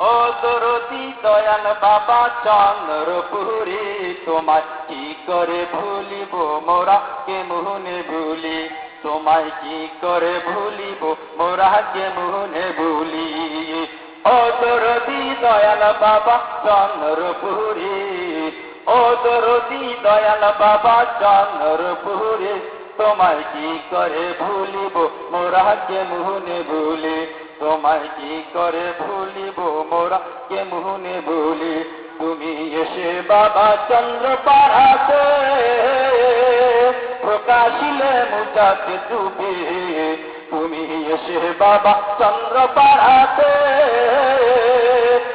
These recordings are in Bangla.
ও দরদি দয়াল বাবা চন্দ্রপুরি তোমায় কি করে ভুলিব? মোরা কে মুহনে ভুলি? তোমায় কি করে ভুলিব? মোরা কে মুহনে ভুলি? ও দরদি দয়াল বাবা চন্দ্রপুরি ও দরদি দয়াল বাবা চন্দ্রপুরি তোমায় কি করে ভুলিব? মোরা কে মুহনে ভুলি? তোমায় কি করে ভুলিব মোরা? কে মুহনে ভুলি তুমি এসে বাবা চন্দ্র পাড়াতে প্রকাশিলে মুজাকে ডুবে তুমি এসে বাবা চন্দ্র পাড়াতে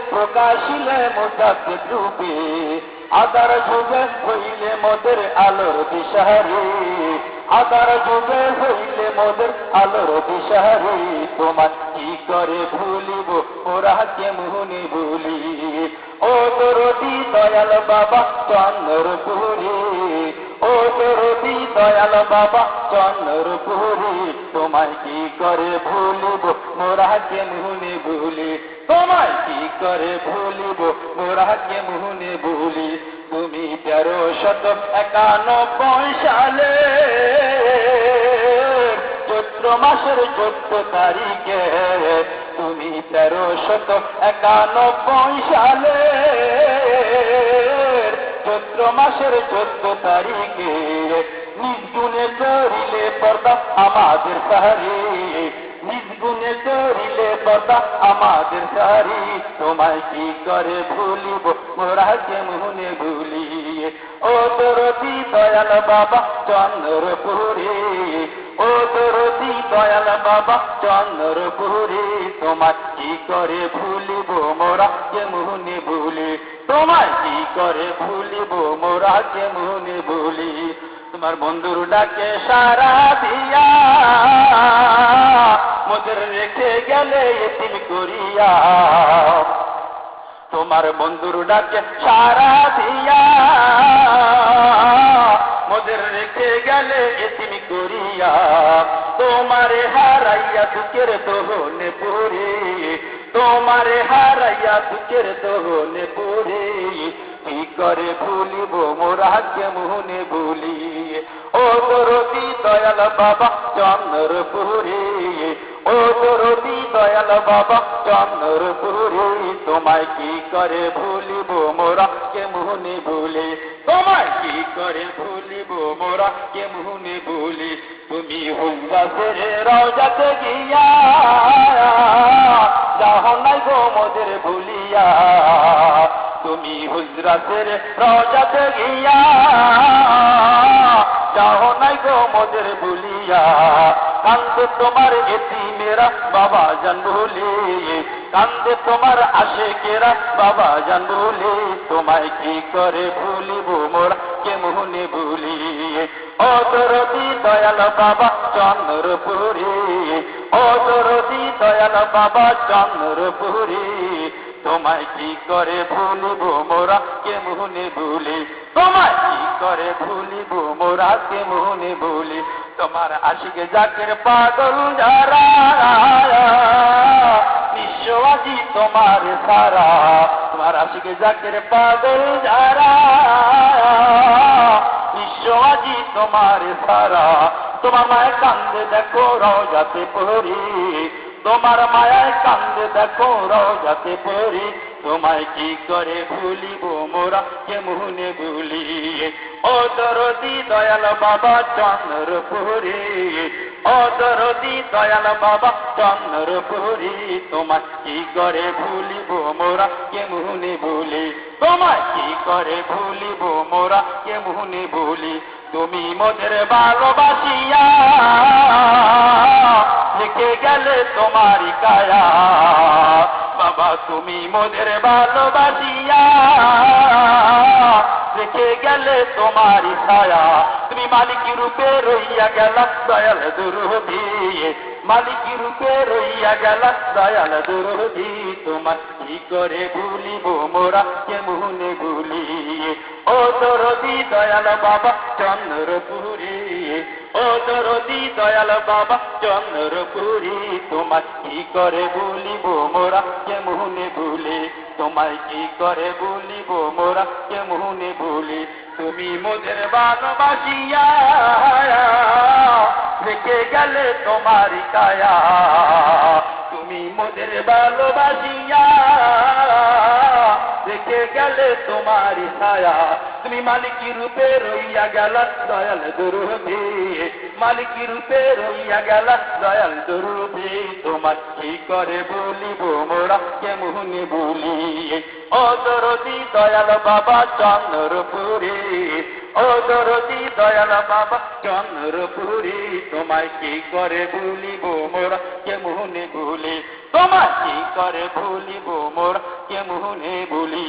প্রকাশিলে মুজাকে ডুবে আদার যুগে হইলে মোদের আলোর দিশারি। আদার যুগে হইলে মোদের আলোর দিশারি তোমার কি করে ভুলিব ওরা কেমনি ভুলি ও দরদি দয়াল বাবা চন্দ্রপুরি ও দরদি দয়াল বাবা চন্দ্রপুরি তোমায় কি করে ভুলিব মোরা কেমনি ভুলি তোমায় কি করে ভুলিব মোরা কেমনি ভুলি তুমি তেরো শত একানব্বই সালে চৈত্র মাসের চোদ্দ তারিখে তুমি তেরো শত একানব্বই সালে চৈত্র মাসের চোদ্দ তারিখে নির্গুণে করিলে পর্দা আমাদের সাহারি নির্গুণে করিলে পর্দা আমাদের সারি। তোমায় কি করে ভুলিব? মোরা কেমনে ভুলি ও দরদি দয়াল বাবা চন্দ্রপুরে। ও দরদি দয়াল বাবা, চন্দ্রপুরে তোমায় কি করে ভুলিব মোরা কেমনে ভুলি? তোমার কি করে ভুলিব মোরা কেমনে ভুলি? তোমার বন্ধুর ডাকে সারা দিয়া, মোদের রেখে গেলে এতিম করিয়া। তোমার বন্ধুর ডাকে সারা দিয়া মোদের রেখে গেলে এতিম করিয়া তোমারে হারাইয়া দুঃখের দোহনে পড়ে, তোমারে হারাইয়া দুঃখের দোহনে পড়ে। কি করে ভুলিব মোরা কেমনে ভুলি ও দরদি দয়াল বাবা, চন্দ্রপুরে। ও দরদি দয়াল বাবা, চন্দ্রপুরে। তোমায় কি করে ভুলিব মোরা কেমনে ভুলি তোমায় কি করে ভুলিব মোরা কেমনে ভুলি তুমি হুঙ্গাসের রজাতে গিয়া। যাহ নাই গো মোদের ভুলিয়া, তুমি হুজরাতের রজাতে গিয়া। যাও নাই গো মোদের ভুলিয়া, কান্দে তোমার এটি মেরা বাবা জান ভুলি। কান্দে তোমার আশে কেরা বাবা জান ভুলি তোমায় কি করে ভুলিব মোরা? কে মোহনে ভুলি? ও দরদি দয়াল বাবা চন্দ্রপুরি, ও দরদি দয়াল বাবা চন্দ্রপুরি, তোমায় কি করে ভুলিব মোরা? কে মোহনে ভুলি? তোমায় কি করে ভুলিব মোরা? কে মোহনে ভুলি? তোমার আশিকে জাকের পাগল যারা বিশ্ববাজি তোমার সারা তোমার আশিকে জাকের পাগল যারা। বিশ্ববাজি তোমার সারা তোমার মায়ের কান্দে দেখো রজাতে পড়ি তোমার মায়ায় কান্দে দেখো রজাতে পড়ি তোমায় কি করে ভুলিব মোরা কেমনে ভুলি? ও দরদি দয়াল বাবা চন্দ্রপুরি ও দরদি দয়াল বাবা, চন্দ্রপুরি তোমায় কি করে ভুলিব মোরা? কেমনে ভুলি তোমায় কি করে ভুলিব মোরা? কেমনে ভুলি তুমি মোদের ভালোবাসিয়া। রেখে গেলে তোমারই কায়া। বাবা, তুমি মোদের ভালোবাসিয়া। রেখে গেলে তোমারই ছায়া। মালিকি রূপে রইয়া গেল দয়াল দুরুধি মালিকি রূপে রইয়া গেল দয়াল দুরুধি তোমার কি করে ভুলিব মোরা? কেমনে ভুলি ও দরদি দয়াল বাবা, চন্দ্রপুরি। ও দরদি দয়াল বাবা, চন্দ্রপুরি। তোমায় কি করে বলিব মোরা? কে কেমনে ভুলে? তোমায় কি করে বলিব মোরা? কে কেমনে ভুলে? তুমি মোদের ভালোবাসিয়া, রেখে গেলে তোমার কায়া। তুমি মোদের ভালোবাসিয়া, রেখে গেলে তোমার ছায়া। তুমি মালিকি রূপে রইয়া গেল, দয়াল দুরুভি মালিকি রূপে রইয়া গেল, দয়াল দুরুভি তোমার কি করে বলিব? মোরা বলি? ও দরদি দয়াল বাবা চন্দ্রপুরী ও দরদি দয়াল বাবা চন্দ্রপুরী, তোমায় কি করে বলিব? মোরা কেমনে বলি? তোমায় কি করে বলিব? মোরা কেমনে ভুলি